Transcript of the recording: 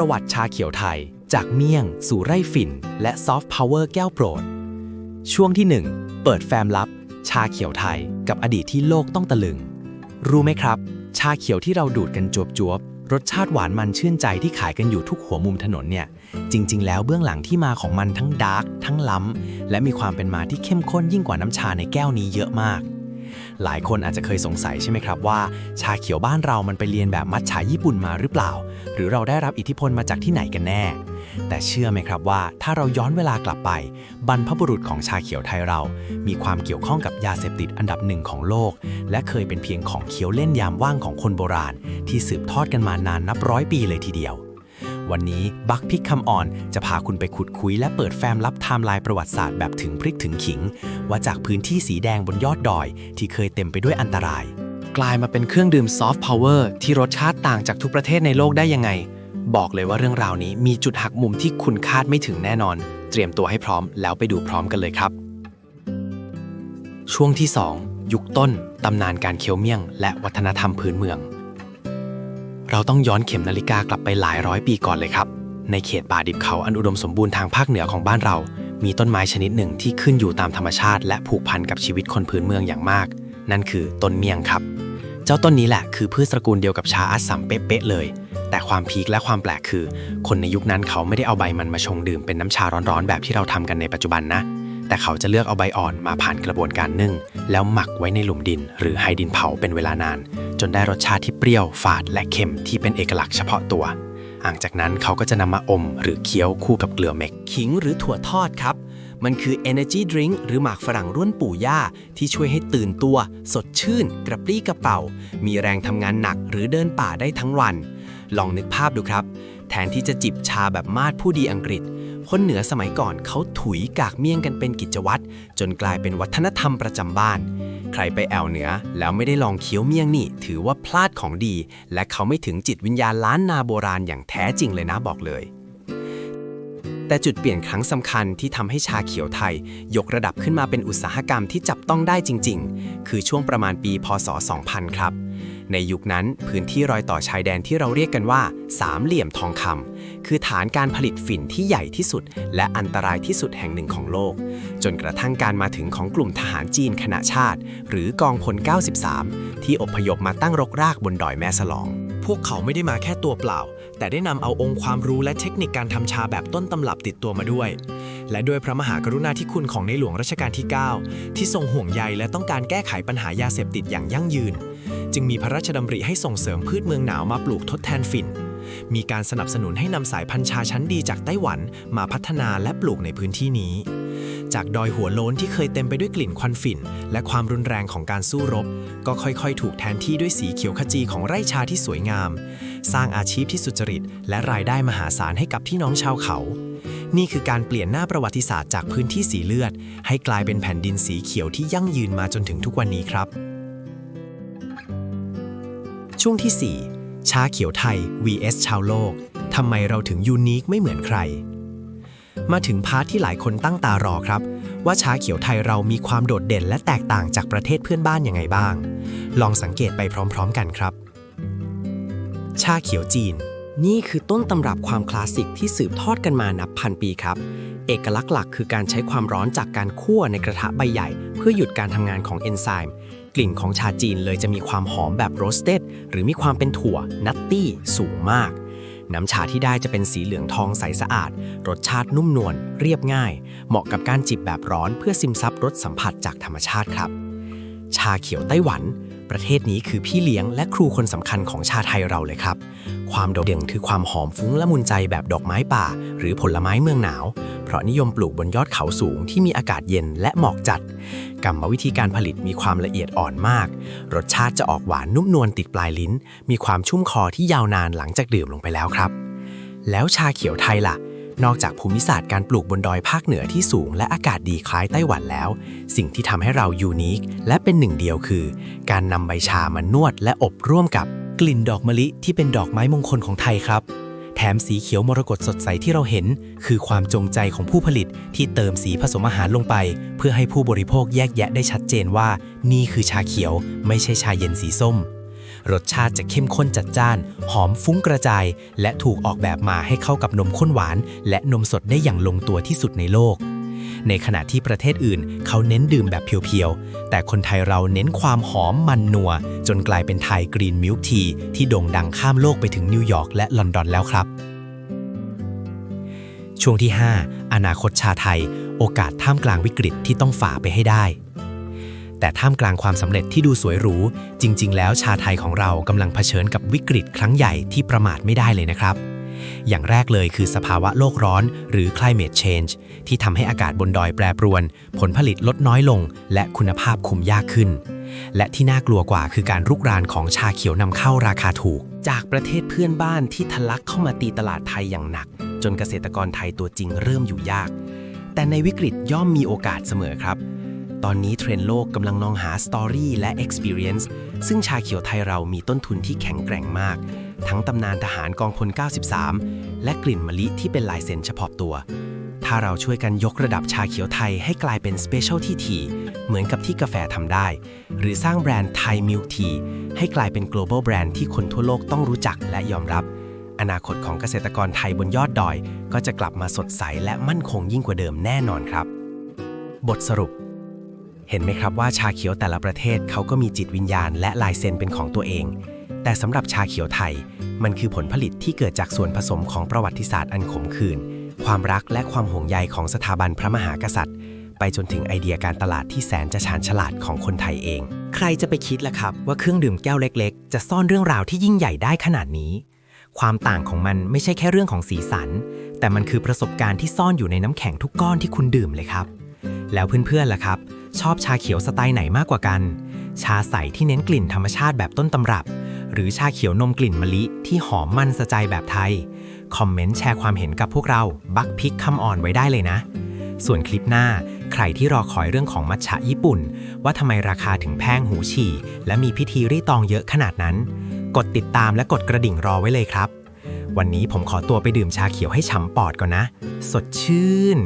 ประวัติชาเขียวไทย จากเมี่ยง สู่ไร่ฝิ่น และซอฟต์พาวเวอร์แก้วโปรด ช่วงที่ 1 เปิดแฟ้มลับ ชาเขียวไทย กับอดีตที่โลกต้องตะลึง รู้ไหมครับ ชาเขียวที่เราดูดกันจวบจวบรสชาติหวานมันชื่นใจที่ขายกันอยู่ทุกหัวมุมถนนเนี่ย จริง ๆ แล้วเบื้องหลังที่มาของมันทั้งดาร์กทั้งล้ำและมีความเป็นมาที่เข้มข้นยิ่งกว่าน้ำชาในแก้วนี้เยอะมาก หลายคนอาจจะเคยสงสัยใช่ไหมครับว่า ชาเขียวบ้านเรามันไปเรียนแบบมัทฉาญี่ปุ่นมาหรือเปล่า หรือเราได้รับอิทธิพลมาจากที่ไหนกันแน่ แต่เชื่อไหมครับว่า ถ้าเราย้อนเวลากลับไป บรรพบุรุษของชาเขียวไทยเรา มีความเกี่ยวข้องกับยาเสพติดอันดับหนึ่งของโลก และเคยเป็นเพียงของเคี้ยวเล่นยามว่างของคนโบราณ ที่สืบทอดกันมานานนับร้อยปีเลยทีเดียว วันนี้บักพิกคำอ่อนจะพาคุณไปขุดคุยและเปิดแฟ้มลับไทม์ไลน์ประวัติศาสตร์แบบถึงพริกถึงขิง ว่าจากพื้นที่สีแดงบนยอดดอย ที่เคยเต็มไปด้วยอันตราย กลายมาเป็นเครื่องดื่มซอฟต์พาวเวอร์ที่รสชาติต่างจากทุกประเทศในโลกได้ยังไง บอกเลยว่าเรื่องราวนี้มีจุดหักมุมที่คุณคาดไม่ถึงแน่นอน เตรียมตัวให้พร้อมแล้วไปดูพร้อมกันเลยครับ ช่วงที่ 2 ยุคต้นตำนานการเคี้ยวเมี่ยง และวัฒนธรรมพื้นเมือง เราต้องย้อนเข็มนาฬิกากลับไปหลายร้อยปีก่อนเลยครับ ในเขตป่าดิบเขาอันอุดมสมบูรณ์ทางภาคเหนือของบ้านเรา มีต้นไม้ชนิดหนึ่งที่ขึ้นอยู่ตามธรรมชาติ และผูกพันกับชีวิตคนพื้นเมืองอย่างมาก นั่นคือต้นเมียงครับ เจ้าต้นนี้แหละคือพืชตระกูลเดียวกับชาอัสสัมเป๊ะๆเลย แต่ความพีคและความแปลกคือ คนในยุคนั้นเขาไม่ได้เอาใบมันมาชงดื่มเป็นน้ำชาร้อนๆแบบที่เราทำกันในปัจจุบันนะ แต่เขาจะเลือกเอาใบอ่อนมาผ่านกระบวนการนึ่ง แล้วหมักไว้ในหลุมดิน หรือไฮดินเผาเป็นเวลานาน จนได้รสชาติที่เปรี้ยวฝาดและเค็มที่เป็นเอกลักษณ์เฉพาะตัวหลังจากนั้นเขาก็จะนำมาอมหรือเคี้ยวคู่กับเกลือเม็กขิงหรือถั่วทอดครับ มันคือ Energy Drink หรือหมากฝรั่งรุ่นปู่ย่า ที่ช่วยให้ตื่นตัว สดชื่น กระปรี้กระเป๋า มีแรงทำงานหนักหรือเดินป่าได้ทั้งวัน ลองนึกภาพดูครับ แทนที่จะจิบชาแบบมาดผู้ดีอังกฤษ คนเหนือสมัยก่อนเขาถุยกากเมี่ยงกันเป็นกิจวัตรจนกลายเป็นวัฒนธรรมประจำบ้าน ใครไปแอวเหนือแล้วไม่ได้ลองเคี้ยวเมี่ยงนี่ ถือว่าพลาดของดี และเขาไม่ถึงจิตวิญญาณล้านนาโบราณอย่างแท้จริงเลยนะบอกเลย แต่จุดเปลี่ยนครั้งสำคัญที่ทำให้ชาเขียวไทย ยกระดับขึ้นมาเป็นอุตสาหกรรมที่จับต้องได้จริง ๆ คือช่วงประมาณปี พศ 2000 ครับ ในยุคนั้นพื้นที่รอยต่อชายแดนที่เราเรียกกันว่า สามเหลี่ยมทองคำคือฐานการผลิตฝิ่นที่ใหญ่ที่สุด และอันตรายที่สุดแห่งหนึ่งของโลก จนกระทั่งการมาถึงของกลุ่มทหารจีนคณะชาติ หรือกองพล 93 ที่อพยพมาตั้งรกรากบนดอยแม่สลอง พวกเขาไม่ได้มาแค่ตัวเปล่า แต่ได้นำเอาองค์ความรู้และเทคนิคการทำชาแบบต้นตำรับติดตัวมาด้วย และด้วยพระมหากรุณาธิคุณของในหลวงรัชกาลที่ 9 ที่ทรงห่วงใยและต้องการแก้ไขปัญหายาเสพติดอย่างยั่งยืน จึงมีพระราชดำริให้ส่งเสริมพืชเมืองหนาวมาปลูกทดแทนฝิ่น มีการสนับสนุนให้นำสายพันธุ์ชาชั้นดีจากไต้หวันมาพัฒนาและปลูกในพื้นที่นี้จากดอยหัวโล้นที่เคยเต็มไปด้วยกลิ่นควันฝิ่น และความรุนแรงของการสู้รบ ก็ค่อยๆ ถูกแทนที่ด้วยสีเขียวขจีของไร่ชาที่สวยงามสร้างอาชีพที่สุจริต และรายได้มหาศาลให้กับพี่น้องชาวเขา นี่คือการเปลี่ยนหน้าประวัติศาสตร์จากพื้นที่สีเลือด ให้กลายเป็นแผ่นดินสีเขียวที่ยั่งยืนมาจนถึงทุกวันนี้ครับ ช่วงที่ 4 ชาเขียวไทย vs ชาวโลกทำไมเราถึงยูนิคไม่เหมือนใคร มาถึงพาร์ทที่หลายคนตั้งตารอครับ ว่าชาเขียวไทยเรามีความโดดเด่นและแตกต่างจากประเทศเพื่อนบ้านยังไงบ้าง ลองสังเกตไปพร้อม ๆ กันครับ ชาเขียวจีน นี่คือต้นตำรับความคลาสสิกที่สืบทอดกันมานับพันปีครับ เอกลักษณ์หลักคือการใช้ความร้อนจากการคั่วในกระทะใบใหญ่ เพื่อหยุดการทำงานของเอนไซม์กลิ่นของชาจีนเลยจะมีความหอมแบบโรสเต็ดหรือมีความเป็นถั่วนัตตี้สูงมากน้ำชาที่ได้จะเป็นสีเหลืองทองใสสะอาด รสชาตินุ่มนวลเรียบง่าย เหมาะกับการจิบแบบร้อนเพื่อซึมซับรสสัมผัสจากธรรมชาติครับ ชาเขียวไต้หวัน ประเทศนี้คือพี่เลี้ยงและครูคนสำคัญของชาไทยเราเลยครับ ความโดดเด่นคือความหอมฟุ้งละมุนใจแบบดอกไม้ป่า หรือผลไม้เมืองหนาว เพราะนิยมปลูกบนยอดเขาสูงที่มีอากาศเย็นและหมอกจัด กรรมวิธีการผลิตมีความละเอียดอ่อนมาก รสชาติจะออกหวานนุ่มนวลติดปลายลิ้น มีความชุ่มคอที่ยาวนานหลังจากดื่มลงไปแล้วครับ แล้วชาเขียวไทยล่ะ นอกจากภูมิศาสตร์การปลูกบนดอยภาคเหนือที่สูงและอากาศดีคล้ายไต้หวันแล้ว สิ่งที่ทำให้เรายูนิคและเป็นหนึ่งเดียวคือ การนำใบชามานวดและอบร่วมกับกลิ่นดอกมะลิที่เป็นดอกไม้มงคลของไทยครับ แถมสีเขียวมรกตสดใสที่เราเห็น คือความจงใจของผู้ผลิตที่เติมสีผสมอาหารลงไป เพื่อให้ผู้บริโภคแยกแยะได้ชัดเจนว่า นี่คือชาเขียว ไม่ใช่ชาเย็นสีส้ม รสชาติจะเข้มข้นจัดจ้าน หอมฟุ้งกระจาย และถูกออกแบบมาให้เข้ากับนมข้นหวาน และนมสดได้อย่างลงตัวที่สุดในโลก ในขณะที่ประเทศอื่น เขาเน้นดื่มแบบเพียวๆ แต่คนไทยเราเน้นความหอมมันนัว จนกลายเป็นไทยกรีนมิลค์ทีที่โด่งดังข้ามโลกไปถึงนิวยอร์กและลอนดอนแล้วครับช่วงที่ 5 อนาคตชาไทย โอกาสท่ามกลางวิกฤตที่ต้องฝ่าไปให้ได้ แต่ท่ามกลางความสำเร็จที่ดูสวยหรู จริง ๆ แล้วชาไทยของเรากำลังเผชิญกับวิกฤตครั้งใหญ่ที่ประมาทไม่ได้เลยนะครับ อย่างแรกเลยคือสภาวะโลกร้อน หรือ climate change ที่ทำให้อากาศบนดอยแปรปรวน ผลผลิตลดน้อยลง และคุณภาพคุมยากขึ้น และที่น่ากลัวกว่าคือการรุกรานของชาเขียวนำเข้าราคาถูก จากประเทศเพื่อนบ้านที่ทะลักเข้ามาตีตลาดไทยอย่างหนัก จนเกษตรกรไทยตัวจริงเริ่มอยู่ยาก แต่ในวิกฤตย่อมมีโอกาสเสมอครับ ตอนนี้เทรนด์โลกกำลังมองหาสตอรี่และ Experience ซึ่งชาเขียวไทยเรามีต้นทุนที่แข็งแกร่งมาก ทั้งตำนานทหารกองพล 93 และกลิ่นมะลิที่เป็นลายเซ็นเฉพาะตัว ถ้าเราช่วยกันยกระดับชาเขียวไทยให้กลายเป็น Specialty Tea เหมือนกับที่กาแฟทำได้ หรือสร้างแบรนด์ไทยมิลค์ทีให้กลายเป็น global brand ที่คนทั่วโลกต้องรู้จักและยอมรับ อนาคตของเกษตรกรไทยบนยอดดอย ก็จะกลับมาสดใสและมั่นคงยิ่งกว่าเดิมแน่นอนครับ บทสรุป เห็นไหมครับว่าชาเขียวแต่ละประเทศเขาก็มีจิตวิญญาณและลายเซ็นเป็นของตัวเอง แต่สำหรับชาเขียวไทย มันคือผลผลิตที่เกิดจากส่วนผสมของประวัติศาสตร์อันขมขื่นความรักและความห่วงใยของสถาบันพระมหากษัตริย์ ไปจนถึงไอเดียการตลาดที่แสนจะชาญฉลาดของคนไทยเอง ใครจะไปคิดล่ะครับ ว่าเครื่องดื่มแก้วเล็ก ๆ จะซ่อนเรื่องราวที่ยิ่งใหญ่ได้ขนาดนี้ ความต่างของมันไม่ใช่แค่เรื่องของสีสัน แต่มันคือประสบการณ์ที่ซ่อนอยู่ในน้ำแข็งทุกก้อนที่คุณดื่มเลยครับ แล้วเพื่อนๆล่ะครับ ชอบชาเขียวสไตล์ไหนมากกว่ากัน ชาใสที่เน้นกลิ่นธรรมชาติแบบต้นตำรับ หรือชาเขียวนมกลิ่นมะลิที่หอมมันสะใจแบบไทย คอมเมนต์แชร์ความเห็นกับพวกเราบักพิกคำอ่อนไว้ได้เลยนะ ส่วนคลิปหน้า ใครที่รอคอยเรื่องของมัทฉะญี่ปุ่น ว่าทำไมราคาถึงแพงหูฉี่ และมีพิธีรีตองเยอะขนาดนั้น กดติดตามและกดกระดิ่งรอไว้เลยครับ วันนี้ผมขอตัวไปดื่มชาเขียวให้ฉ่ำปอดก่อนนะ สดชื่น